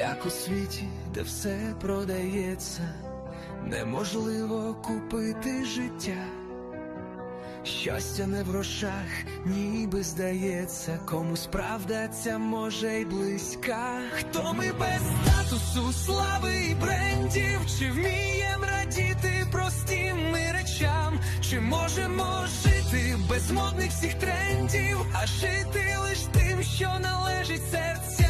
Як у світі, де все продається, неможливо купити життя. Щастя не в грошах, ніби здається, комусь правда ця може й близька. Хто ми без статусу, слави і брендів, чи вмієм радіти простим ми речам, чи можемо жити без модних всіх трендів, а жити лиш тим, що належить серцям.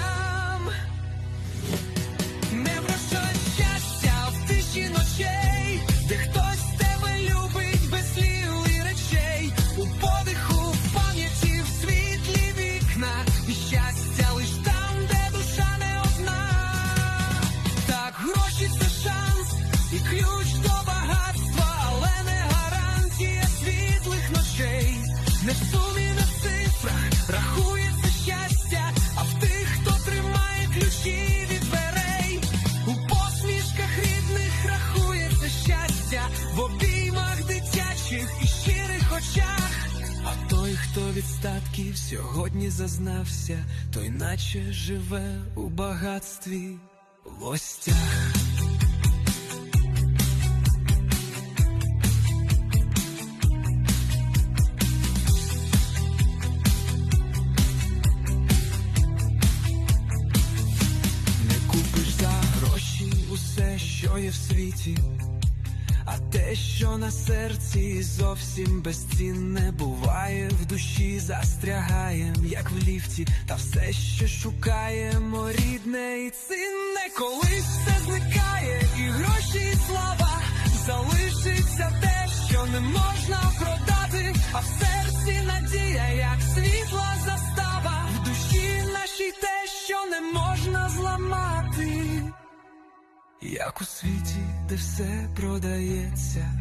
Ключ до багатства, але не гарантія світлих ночей. Не в сумі, не цифрах рахується щастя, а в тих, хто тримає ключі від дверей. У посмішках рідних рахується щастя, в обіймах дитячих і щирих очах. А той, хто від статків сьогодні зазнався, той наче живе у багатстві в гостях. Що є в світі, а те, що на серці зовсім безцінне буває в душі, застрягаєм, як в ліфті, та все, що шукаємо, рідне і цінне, колись все зникає, і гроші, і слава, залишиться те, що не можна продати, а в серці надія, як світла застава, Як у світі, де все продається,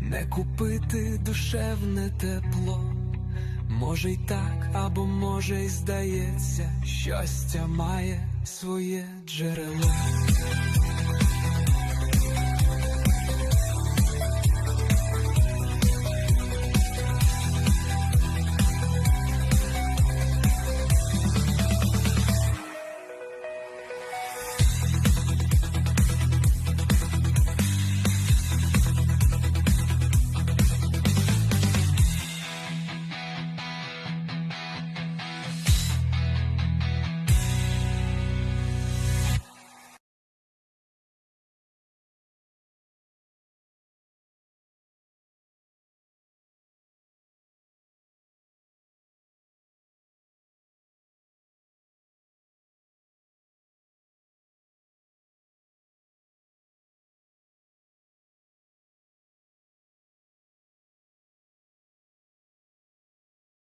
не купити душевне тепло. Може й так, або може й здається, щастя має своє джерело.